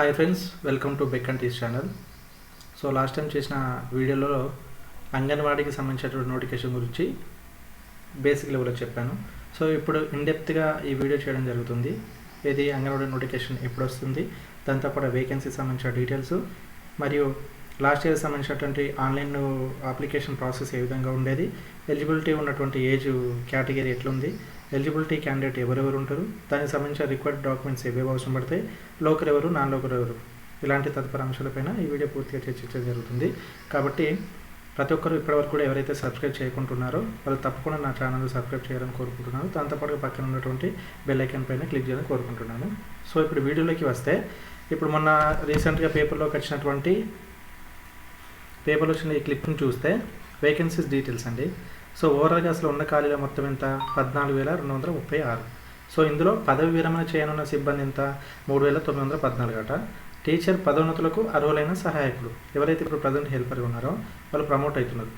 Hi friends welcome to Beck and Tees channel so last time చేసిన వీడియోలో అంగన్వాడీకి సంబంధించినటువంటి notification గురించి బేసిక్ లెవెల్లో చెప్పాను. సో ఇప్పుడు ఇన్డెప్త్గా ఈ వీడియో చేయడం జరుగుతుంది. ఇది అంగన్వాడీ నోటిఫికేషన్ ఎప్పుడు వస్తుంది దాంతోపాటు వేకెన్సీకి సంబంధించిన డీటెయిల్స్ మరియు లాస్ట్ ఇయర్ సంబంధించినటువంటి ఆన్లైన్ అప్లికేషన్ ప్రాసెస్ ఏ విధంగా ఉండేది ఎలిజిబిలిటీ ఉన్నటువంటి ఏజ్ కేటగిరీ ఎట్లుంది ఎలిజిబిలిటీ క్యాండిడేట్ ఎవరెవరు ఉంటారు? దానికి సంబంధించిన రిక్వైర్డ్ డాక్యుమెంట్స్ ఏవేవి అవసరం పడతాయి లోకర్ ఎవరు నాన్ లోకర్ ఎవరు? ఇలాంటి తదుపరి అంశాలపైన ఈ వీడియో పూర్తిగా చర్చించడం జరుగుతుంది. కాబట్టి ప్రతి ఒక్కరు ఇప్పటివరకు కూడా ఎవరైతే సబ్స్క్రైబ్ చేయకుంటున్నారో వాళ్ళు తప్పకుండా నా ఛానల్ సబ్స్క్రైబ్ చేయాలని కోరుకుంటున్నాను. దాంతోపాటు పక్కన ఉన్నటువంటి బెల్ ఐకాన్ పైన క్లిక్ చేయాలని కోరుకుంటున్నాను. సో ఇప్పుడు వీడియోలోకి వస్తే ఇప్పుడు మొన్న రీసెంట్గా పేపర్లోకి వచ్చినటువంటి పేపర్లో వచ్చిన ఈ క్లిప్ని చూస్తే వేకెన్సీస్ డీటెయిల్స్ అండి. సో ఓవరాల్గా అసలు ఉన్న ఖాళీల మొత్తం ఎంత? పద్నాలుగు వేల రెండు వందల ముప్పై ఆరు. సో ఇందులో పదవి విరమణ చేయనున్న సిబ్బంది ఎంత? మూడు వేల తొమ్మిది వందల పద్నాలుగు అట. టీచర్ పదోన్నతులకు అర్హులైన సహాయకులు. ఎవరైతే ఇప్పుడు ప్రజెంట్ హెల్పర్గా ఉన్నారో వాళ్ళు ప్రమోట్ అవుతున్నారు.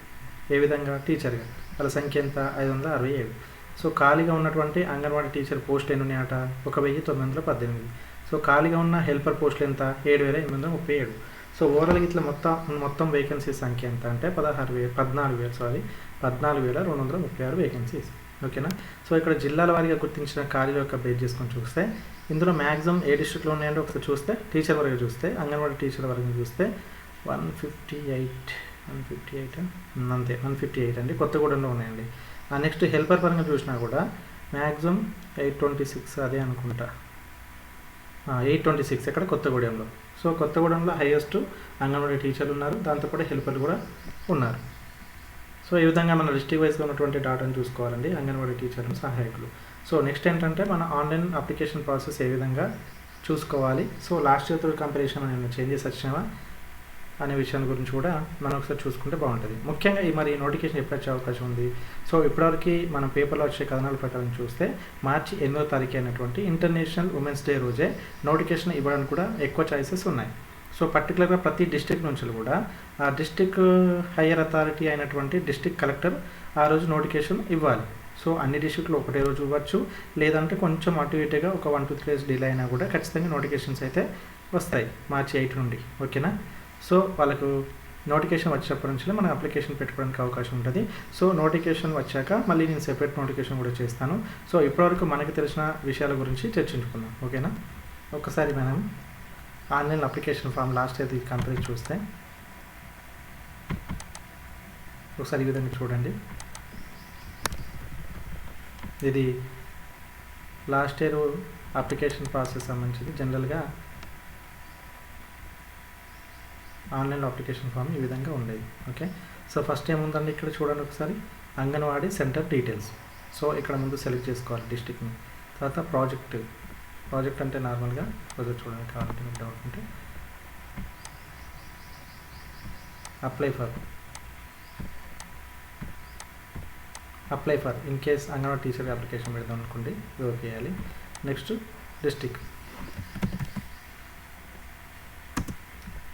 ఏ విధంగా? టీచర్గా. వాళ్ళ సంఖ్య ఎంత? ఐదు వందల అరవై ఏడు. సో ఖాళీగా ఉన్నటువంటి అంగన్వాడీ టీచర్ పోస్ట్ ఎన్ని ఉన్నాయట? ఒక వెయ్యి తొమ్మిది వందల పద్దెనిమిది. సో ఖాళీగా ఉన్న హెల్పర్ పోస్టులు ఎంత? ఏడు వేల ఎనిమిది వందల ముప్పై ఏడు. సో ఓవరాల్గా ఇట్లా మొత్తం మొత్తం వేకెన్సీ సంఖ్య ఎంత అంటే పదహారు వేలు పద్నాలుగు వేలు సారీ పద్నాలుగు వేల రెండు వందల ముప్పై ఆరు వేకెన్సీస్ ఓకేనా సో ఇక్కడ జిల్లాల వారీగా గుర్తించిన ఖాళీల యొక్క బేస్ చేసుకొని చూస్తే ఇందులో మ్యాక్సిమం ఏ డిస్ట్రిక్ట్లో ఉన్నాయంటే ఒకసారి చూస్తే టీచర్ వరకు చూస్తే అంగన్వాడీ టీచర్ వరకు చూస్తే one fifty eight one fifty eight అంతే వన్ ఫిఫ్టీ ఎయిట్ అండి. కొత్తగూడెంలో ఉన్నాయండి. ఆ నెక్స్ట్ హెల్పర్ పరంగా చూసినా కూడా మ్యాక్సిమం ఎయిట్ ట్వంటీ సిక్స్ అదే అనుకుంటా. ఎయిట్ ట్వంటీ సిక్స్ ఇక్కడ కొత్తగూడెంలో. సో కొత్తగూడెంలో హైయెస్ట్ అంగన్వాడీ టీచర్లు ఉన్నారు. దాంతోపాటు హెల్పర్లు కూడా ఉన్నారు. సో ఈ విధంగా మన డిస్ట్రిక్ట్ వైజ్గా ఉన్నటువంటి డాటాను చూసుకోవాలండి అంగన్వాడీ టీచర్లు సహాయకులు. సో నెక్స్ట్ ఏంటంటే మన ఆన్లైన్ అప్లికేషన్ ప్రాసెస్ ఏ విధంగా చూసుకోవాలి. సో లాస్ట్ ఇయర్ కంపారిజన్ ఏమైనా చేంజెస్ వచ్చినావా అనే విషయాల గురించి కూడా మనం ఒకసారి చూసుకుంటే బాగుంటుంది. ముఖ్యంగా ఈ మరి నోటిఫికేషన్ ఎప్పుడు వచ్చే అవకాశం ఉంది? సో ఇప్పటివరకు మనం పేపర్లో వచ్చే కథనాల ప్రకారం చూస్తే మార్చి ఎనిమిదో తారీఖు అయినటువంటి ఇంటర్నేషనల్ ఉమెన్స్ డే రోజే నోటిఫికేషన్ ఇవ్వడానికి కూడా ఎక్కువ చాయిసెస్ ఉన్నాయి. సో పర్టికులర్గా ప్రతి డిస్టిక్ నుంచి కూడా ఆ డిస్టిక్ హయ్యర్ అథారిటీ అయినటువంటి డిస్టిక్ కలెక్టర్ ఆ రోజు నోటిఫికేషన్ ఇవ్వాలి. సో అన్ని డిస్టిక్లు ఒకటే రోజు ఇవ్వచ్చు. లేదంటే కొంచెం అటు ఇటుగా ఒక one two three days delay అయినా కూడా ఖచ్చితంగా నోటిఫికేషన్స్ అయితే వస్తాయి మార్చి ఎయిట్ నుండి. ఓకేనా? సో వాళ్ళకు నోటిఫికేషన్ వచ్చినప్పటి నుంచి మనం అప్లికేషన్ పెట్టుకోవడానికి అవకాశం ఉంటుంది. సో నోటిఫికేషన్ వచ్చాక మళ్ళీ నేను సెపరేట్ నోటిఫికేషన్ కూడా చేస్తాను. సో ఇప్పటివరకు మనకు తెలిసిన విషయాల గురించి చర్చించుకుందాం. ఓకేనా? ఒకసారి మనం ఆన్లైన్ అప్లికేషన్ ఫామ్ లాస్ట్ అయితే కంపెనీ చూస్తే ఒకసారి ఈ విధంగా చూడండి. ఇది లాస్ట్ ఇయర్ అప్లికేషన్ ప్రాసెస్ సంబంధించింది. జనరల్గా ఆన్లైన్ అప్లికేషన్ ఫామ్ ఈ విధంగా ఉండేది. ఓకే? సో ఫస్ట్ ఏముందండి ఇక్కడ చూడండి ఒకసారి? Anganwadi centre details. సో ఇక్కడ ముందు సెలెక్ట్ చేసుకోవాలి డిస్టిక్ని. తర్వాత ప్రాజెక్ట్. ప్రాజెక్ట్ అంటే నార్మల్గా కొద్దిగా చూడండి కావాలంటే మీకు డౌట్ ఉంటే. Apply for. Apply for. In case anganwadi teacher application పెడదాం అనుకోండి ఇది ఓకే చేయాలి. Next district.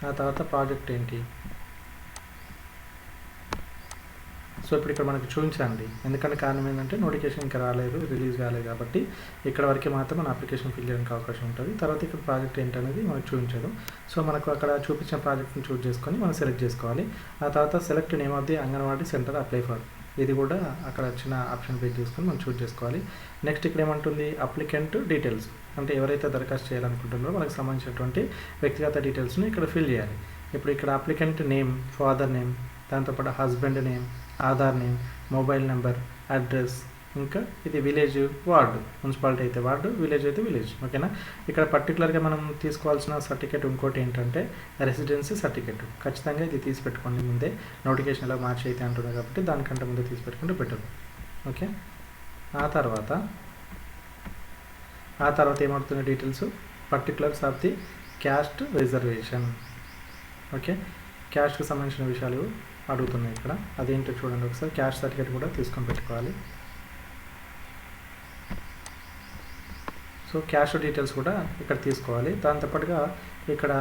ఆ తర్వాత ప్రాజెక్ట్ ఏంటి? సో ఇప్పుడు ఇక్కడ మనకి చూపించండి. ఎందుకంటే కారణం ఏంటంటే నోటిఫికేషన్ ఇంకా రాలేదు రిలీజ్ కాలేదు కాబట్టి ఇక్కడ వరకే మాత్రం మన అప్లికేషన్ ఫిల్ చేయడానికి అవకాశం ఉంటుంది. తర్వాత ఇక్కడ ప్రాజెక్ట్ ఏంటనేది మనకు చూపించదు. సో మనకు అక్కడ చూపించిన ప్రాజెక్ట్ని చూస్ చేసుకొని మనం సెలెక్ట్ చేసుకోవాలి. ఆ తర్వాత select name of the anganwadi centre apply for ఇది కూడా అక్కడ వచ్చిన ఆప్షన్ పేజ్ చేసుకొని మనం చూస్ చేసుకోవాలి. నెక్స్ట్ ఇక్కడ ఏమంటుంది? Applicant details. అంటే ఎవరైతే దరఖాస్తు చేయాలనుకుంటున్నారో వాళ్ళకి సంబంధించినటువంటి వ్యక్తిగత డీటెయిల్స్ని ఇక్కడ ఫిల్ చేయాలి. ఇప్పుడు ఇక్కడ అప్లికెంట్ నేమ్ ఫాదర్ నేమ్ దాంతోపాటు husband name Aadhaar name mobile number address ఇంకా ఇది విలేజ్ వార్డు మున్సిపాలిటీ అయితే వార్డు విలేజ్ అయితే విలేజ్ ఓకేనా? ఇక్కడ పర్టికులర్గా మనం తీసుకోవాల్సిన సర్టిఫికేట్ ఇంకోటి ఏంటంటే రెసిడెన్సీ సర్టిఫికేట్. ఖచ్చితంగా ఇది తీసి పెట్టుకోండి ముందే. నోటిఫికేషన్ ఎలా మార్చి అయితే అంటున్నారు కాబట్టి దానికంటే ముందే తీసి పెట్టుకుంటే బెటర్. ఓకే? ఆ తర్వాత ఆ తర్వాత ఏమవుతున్న details? Particulars of the caste reservation. Okay? క్యాస్ట్కి సంబంధించిన విషయాలు అడుగుతున్నాయి ఇక్కడ. అదేంటో చూడండి ఒకసారి. క్యాస్ట్ సర్టిఫికేట్ కూడా తీసుకొని పెట్టుకోవాలి. సో క్యాష్ డీటెయిల్స్ కూడా ఇక్కడ తీసుకోవాలి. దాంతోపాటుగా ఇక్కడ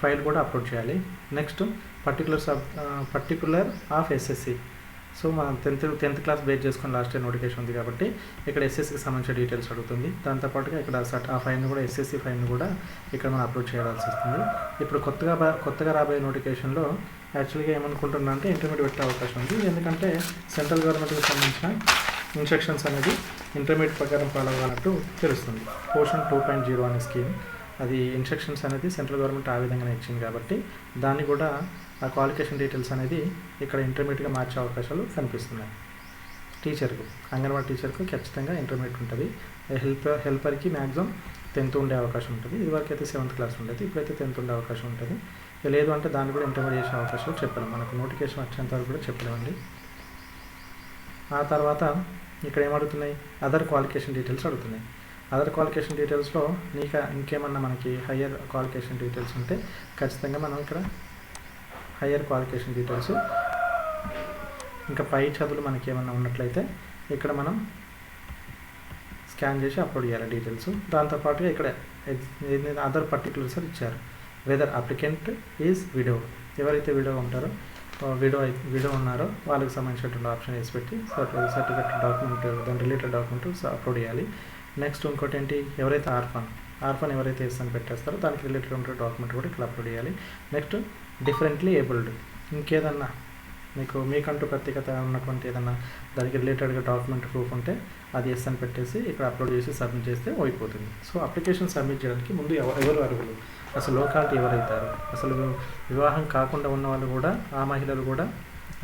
ఫైల్ కూడా అప్లోడ్ చేయాలి. Next particular sub particular of SSC so మనం టెన్త్ టెన్త్ క్లాస్ బేస్ చేసుకుని లాస్ట్ ఇయర్ నోటిఫికేషన్ ఉంది కాబట్టి ఇక్కడ ఎస్ఎస్సికి సంబంధించిన డీటెయిల్స్ అడుగుతుంది. దాంతోపాటుగా ఇక్కడ సట్ ఆ ఫైన్ కూడా ఎస్ఎస్సి ఫైన్ కూడా ఇక్కడ మనం అప్లోడ్ చేయాల్సి వస్తుంది. ఇప్పుడు కొత్తగా కొత్తగా రాబోయే నోటిఫికేషన్లో యాక్చువల్గా ఏమనుకుంటున్నా అంటే ఇంటర్మీడియట్ పెట్టే అవకాశం ఉంది. ఎందుకంటే సెంట్రల్ గవర్నమెంట్కి సంబంధించిన ఇన్స్ట్రక్షన్స్ అనేది ఇంటర్మీడియట్ ప్రకారం ఫాలో అవ్వాలంటూ తెలుస్తుంది. పోషన్ టూ పాయింట్ జీరో అనే స్కీమ్. అది ఇన్స్ట్రక్షన్స్ అనేది సెంట్రల్ గవర్నమెంట్ ఆ విధంగానే ఇచ్చింది కాబట్టి దాన్ని కూడా ఆ క్వాలిఫికేషన్ డీటెయిల్స్ అనేది ఇక్కడ ఇంటర్మీడియట్గా మార్చే అవకాశాలు కనిపిస్తున్నాయి. టీచర్కు అంగన్వాడీ టీచర్కు ఖచ్చితంగా ఇంటర్మీడియట్ ఉంటుంది. హెల్పర్ హెల్పర్కి మ్యాక్సిమం టెన్త్ ఉండే అవకాశం ఉంటుంది. ఇదివరకు అయితే సెవెంత్ క్లాస్ ఉండేది. ఇప్పుడైతే టెన్త్ ఉండే అవకాశం ఉంటుంది. లేదు అంటే దాన్ని కూడా ఇంటర్మీడియట్ చేసే అవకాశాలు చెప్పలేం. మనకు నోటిఫికేషన్ వచ్చేంత వరకు కూడా చెప్పలేమండి. ఆ తర్వాత ఇక్కడ ఏమడుగుతున్నాయి అదర్ క్వాలిఫికేషన్ డీటెయిల్స్ అడుగుతున్నాయి అదర్ క్వాలిఫికేషన్ డీటెయిల్స్లో నీక ఇంకేమన్నా మనకి హయ్యర్ క్వాలిఫికేషన్ డీటెయిల్స్ ఉంటే ఖచ్చితంగా మనం ఇక్కడ హయ్యర్ క్వాలిఫికేషన్ డీటెయిల్స్ ఇంకా పై చదువులు మనకి ఏమన్నా ఉన్నట్లయితే ఇక్కడ మనం స్కాన్ చేసి అప్లోడ్ చేయాలి డీటెయిల్స్ దాంతోపాటుగా ఇక్కడ అదర్ పర్టికులర్స్ ఇచ్చారు. వెదర్ అప్లికెంట్ ఈజ్ విడో ఎవరైతే విడో ఉంటారో విడో విడో ఉన్నారో. వాళ్ళకి సంబంధించినటువంటి ఆప్షన్ వేసి పెట్టి సర్టిఫికెట్ డాక్యుమెంట్ దాని రిలేటెడ్ డాక్యుమెంట్ అప్లోడ్ చేయాలి. నెక్స్ట్ ఇంకోటి ఏంటి? ఎవరైతే ఆర్ఫన్ ఆర్ఫన్ ఎవరైతే ఇస్తాను పెట్టేస్తారో దానికి రిలేటెడ్ ఉండే డాక్యుమెంట్ కూడా ఇక్కడ అప్లోడ్ చేయాలి. నెక్స్ట్ డిఫరెంట్లీ ఏబుల్డ్ ఇంకేదన్నా మీకు మీకంటూ ప్రత్యేకత ఉన్నటువంటి ఏదన్నా దానికి రిలేటెడ్గా డాక్యుమెంట్ ప్రూఫ్ ఉంటే అది ఎస్ అని పెట్టేసి ఇక్కడ అప్లోడ్ చేసి సబ్మిట్ చేస్తే అయిపోతుంది. సో అప్లికేషన్ సబ్మిట్ చేయడానికి ముందు ఎవరు ఎవరు అర్హులు? అసలు లోకాలిటీ ఎవరైతారు? అసలు వివాహం కాకుండా ఉన్న వాళ్ళు కూడా ఆ మహిళలు కూడా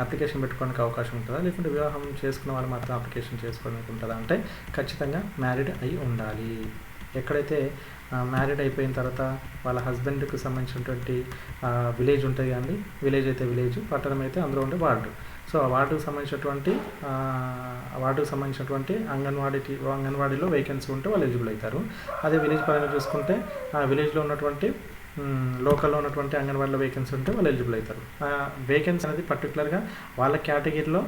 అప్లికేషన్ పెట్టుకోవడానికి అవకాశం ఉంటుందా? లేకుంటే వివాహం చేసుకున్న వాళ్ళు మాత్రం అప్లికేషన్ చేసుకోవడానికి ఉంటుందా? అంటే ఖచ్చితంగా మ్యారీడ్ అయి ఉండాలి. ఎక్కడైతే మ్యారీడ్ అయిపోయిన తర్వాత వాళ్ళ హస్బెండ్కి సంబంధించినటువంటి విలేజ్ ఉంటుంది కానీ విలేజ్ అయితే విలేజ్ పట్టణం అయితే అందులో ఉండే వార్డు. సో ఆ వార్డుకు సంబంధించినటువంటి ఆ, వార్డుకు సంబంధించినటువంటి అంగన్వాడీ అంగన్వాడీలో వేకెన్సీ ఉంటే వాళ్ళు ఎలిజిబుల్ అవుతారు. అదే విలేజ్ పరంగా చూసుకుంటే ఆ విలేజ్లో ఉన్నటువంటి లోకల్లో ఉన్నటువంటి అంగన్వాడీలో వేకెన్సీ ఉంటే వాళ్ళు ఎలిజిబుల్ అవుతారు. వేకెన్సీ అనేది పర్టికులర్గా వాళ్ళ కేటగిరీలో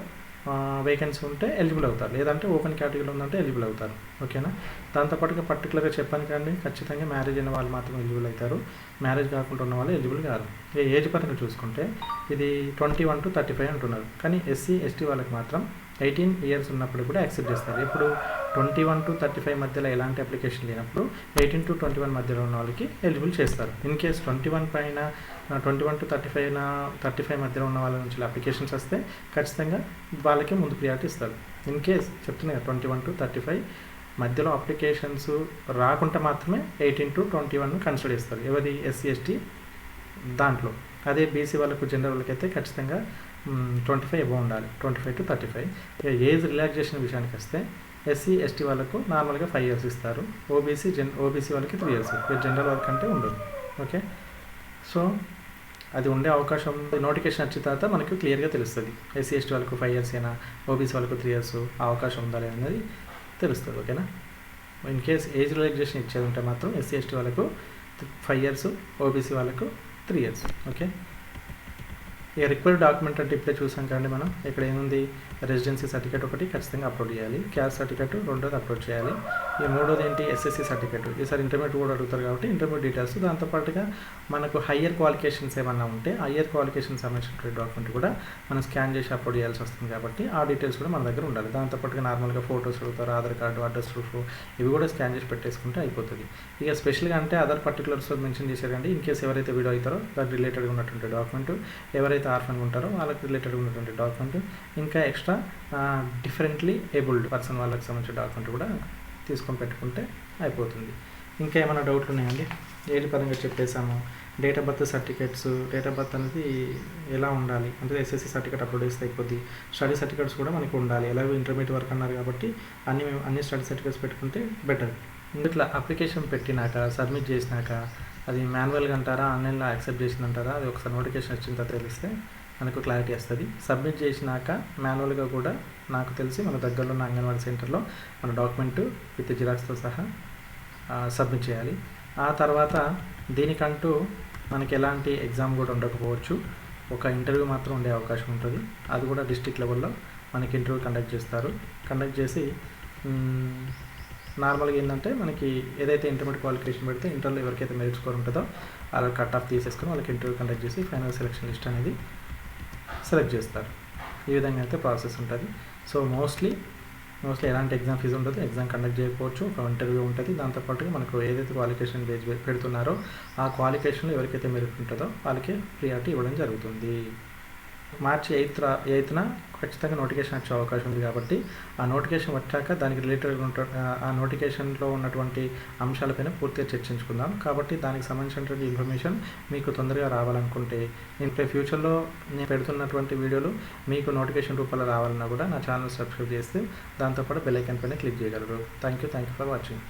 వేకెన్సీ ఉంటే ఎలిజిబుల్ అవుతారు. లేదంటే ఓపెన్ కేటగిరీలో ఉందంటే ఎలిజిబుల్ అవుతారు. ఓకేనా దాంతోపాటుగా పర్టికులర్గా చెప్పాను కానీ ఖచ్చితంగా మ్యారేజ్ అయిన వాళ్ళు మాత్రం ఎలిజిబుల్ అవుతారు. మ్యారేజ్ కాకుండా ఉన్న వాళ్ళు ఎలిజిబుల్ కాదు. ఏజ్ పరంగా చూసుకుంటే ఇది twenty one to thirty five అంటున్నారు. కానీ ఎస్సీ ఎస్టీ వాళ్ళకి మాత్రం ఎయిటీన్ ఇయర్స్ ఉన్నప్పుడు కూడా యాక్సెప్ట్ చేస్తారు. ఇప్పుడు twenty one to thirty five మధ్యలో ఎలాంటి అప్లికేషన్ లేనప్పుడు ఎయిటీన్ టు ట్వంటీ వన్ మధ్యలో ఉన్న వాళ్ళకి ఎలిజిబుల్ చేస్తారు. ఇన్ కేస్ ట్వంటీ వన్ పైన twenty one to thirty five thirty five మధ్యలో ఉన్న వాళ్ళ నుంచి అప్లికేషన్స్ వస్తే ఖచ్చితంగా వాళ్ళకి ముందు ప్రియారిటీ ఇస్తారు. ఇన్ కేస్ చెప్తున్నాయి twenty one to thirty five మధ్యలో అప్లికేషన్స్ రాకుండా మాత్రమే eighteen to twenty one consider చేస్తారు. ఎవరి ఎస్సీ ఎస్టీ దాంట్లో. అదే బీసీ వాళ్ళకు జనరల్ అయితే ఖచ్చితంగా ట్వంటీ ఫైవ్ ఎబో ఉండాలి. Twenty five to thirty five age relaxation విషయానికి వస్తే ఎస్సీ ఎస్టీ వాళ్ళకు నార్మల్గా ఫైవ్ ఇయర్స్ ఇస్తారు. ఓబీసీ జన్ ఓబీసీ వాళ్ళకి త్రీ ఇయర్స్ జనరల్ వర్క్ అంటే ఉండదు. ఓకే? సో అది ఉండే అవకాశం ఉంది నోటిఫికేషన్ వచ్చిన తర్వాత మనకు క్లియర్గా తెలుస్తుంది. ఎస్సీ ఎస్టీ వాళ్ళకు ఫైవ్ ఇయర్స్ అయినా ఓబీసీ వాళ్ళకు త్రీ ఇయర్స్ ఆ అవకాశం ఉందా లేదా అనేది తెలుస్తుంది. ఓకేనా? ఇన్ కేస్ ఏజ్ రిలాక్సేషన్ ఇచ్చేది ఉంటే మాత్రం ఎస్సీ ఎస్టీ వాళ్ళకు ఫైవ్ ఇయర్స్ ఓబీసీ వాళ్ళకు త్రీ ఇయర్స్ ఓకే? ఇక రిక్వైర్డ్ డాక్యుమెంట్ అంటే ఇప్పుడే చూసాం కానీ మనం. ఇక్కడ ఏముంది? రెసిడెన్సీ సర్టిఫికేట్ ఒకటి ఖచ్చితంగా అప్లోడ్ చేయాలి. క్యాస్ట్ సర్టిఫికేట్ రెండోది అప్లోడ్ చేయాలి. ఈ మూడోది ఏంటి? ఎస్ఎస్సి సర్టిఫికేట్ ఈసారి ఇంటర్మీడియట్ కూడా అడుగుతారు కాబట్టి ఇంటర్మీడియట్ డీటెయిల్స్ దాంతోపాటుగా మనకు హయ్యర్ క్వాలిఫికేషన్స్ ఏమైనా ఉంటే హయ్యర్ క్వాలిఫికేషన్ సంబంధించిన డాక్యుమెంట్ కూడా మనం స్కాన్ చేసి అప్లోడ్ చేయాల్సి వస్తుంది కాబట్టి ఆ డీటెయిల్స్ కూడా మన దగ్గర ఉండాలి. దాంతోపాటుగా నార్మల్గా ఫోటోస్ అడుగుతారు ఆధార్ కార్డు అడ్రస్ ప్రూఫ్ ఇవి కూడా స్కాన్ చేసి పెట్టేసుకుంటే అయిపోతుంది. ఇక స్పెషల్గా అంటే అదర్ పర్టికులర్స్ మెన్షన్ చేశారు కండి ఇన్ కేసు ఎవరైతే వీడియో అవుతారో దానికి రిలేటెడ్గా ఉన్నటువంటి డాక్యుమెంట్ ఎవరైతే ఆర్ఫన్ ఉంటారో వాళ్ళకి రిలేటెడ్ ఉన్నటువంటి డాక్యుమెంట్ ఇంకా ఎక్స్ట్రా డిఫరెంట్లీ ఏబుల్డ్ పర్సన్ వాళ్ళకి సంబంధించిన డాక్యుమెంట్ కూడా తీసుకొని పెట్టుకుంటే అయిపోతుంది. ఇంకా ఏమైనా డౌట్లు ఉన్నాయండి? ఏది పరంగా చెప్పేశాము? Date of birth certificates date of birth అనేది ఎలా ఉండాలి? అంటే ఎస్ఎస్సి సర్టిఫికేట్ అప్లోడ్ చేస్తే అయిపోద్ది. స్టడీ సర్టిఫికేట్స్ కూడా మనకు ఉండాలి. ఎలాగో ఇంటర్మీడియట్ వరకు అన్నారు కాబట్టి అన్ని అన్ని స్టడీ సర్టిఫికేట్స్ పెట్టుకుంటే బెటర్ ఇట్లా అప్లికేషన్ పెట్టినాక సబ్మిట్ చేసినాక అది మాన్యువల్గా అంటారా ఆన్లైన్లో యాక్సెప్ట్ చేసిందంటారా అది ఒకసారి నోటిఫికేషన్ వచ్చిన తర్వాత తెలిస్తే మనకు క్లారిటీ వస్తుంది. సబ్మిట్ చేసినాక మాన్యువల్గా కూడా నాకు తెలిసి మన దగ్గరలో ఉన్న అంగన్వాడీ సెంటర్లో మన డాక్యుమెంట్ విత్ జిరాక్స్తో సహా సబ్మిట్ చేయాలి. ఆ తర్వాత దీనికంటూ మనకి ఎలాంటి ఎగ్జామ్ కూడా ఉండకపోవచ్చు. ఒక ఇంటర్వ్యూ మాత్రం ఉండే అవకాశం ఉంటుంది. అది కూడా డిస్టిక్ లెవెల్లో మనకి ఇంటర్వ్యూ కండక్ట్ చేస్తారు. కండక్ట్ చేసి నార్మల్గా ఏంటంటే మనకి ఏదైతే ఇంటర్మీడియట్ క్వాలిఫికేషన్ పెడితే ఇంటర్లో ఎవరికైతే మెరిట్ స్కోర్ ఉంటుందో అలా కట్ ఆఫ్ తీసేసుకొని వాళ్ళకి ఇంటర్వ్యూ కండక్ట్ చేసి ఫైనల్ సెలక్షన్ లిస్ట్ అనేది సెలెక్ట్ చేస్తారు. ఈ విధంగా అయితే ప్రాసెస్ ఉంటుంది. సో మోస్ట్లీ మోస్ట్లీ ఎలాంటి ఎగ్జామ్ ఫీజు ఉండదు. ఎగ్జామ్ కండక్ట్ చేయకపోవచ్చు. ఒక ఇంటర్వ్యూ ఉంటుంది. దాంతోపాటుగా మనకు ఏదైతే క్వాలిఫికేషన్ పేజ్ పెడుతున్నారో ఆ క్వాలిఫికేషన్లో ఎవరికైతే మెరిట్ ఉంటుందో వాళ్ళకి ప్రియారిటీ ఇవ్వడం జరుగుతుంది. మార్చి ఎయిత్ ఎయిత్న ఖచ్చితంగా నోటిఫికేషన్ వచ్చే అవకాశం ఉంది కాబట్టి ఆ నోటిఫికేషన్ వచ్చాక దానికి రిలేటెడ్ ఉంట ఆ నోటిఫికేషన్లో ఉన్నటువంటి అంశాలపైన పూర్తిగా చర్చించుకుందాం. కాబట్టి దానికి సంబంధించినటువంటి ఇన్ఫర్మేషన్ మీకు తొందరగా రావాలనుకుంటే నేను ఫ్యూచర్లో నేను పెడుతున్నటువంటి వీడియోలు మీకు నోటిఫికేషన్ రూపంలో రావాలన్నా కూడా నా ఛానల్ సబ్స్క్రైబ్ చేస్తే దాంతోపాటు బెల్ ఐకన్ పైన క్లిక్ చేయగలరు. Thank you thank you for watching.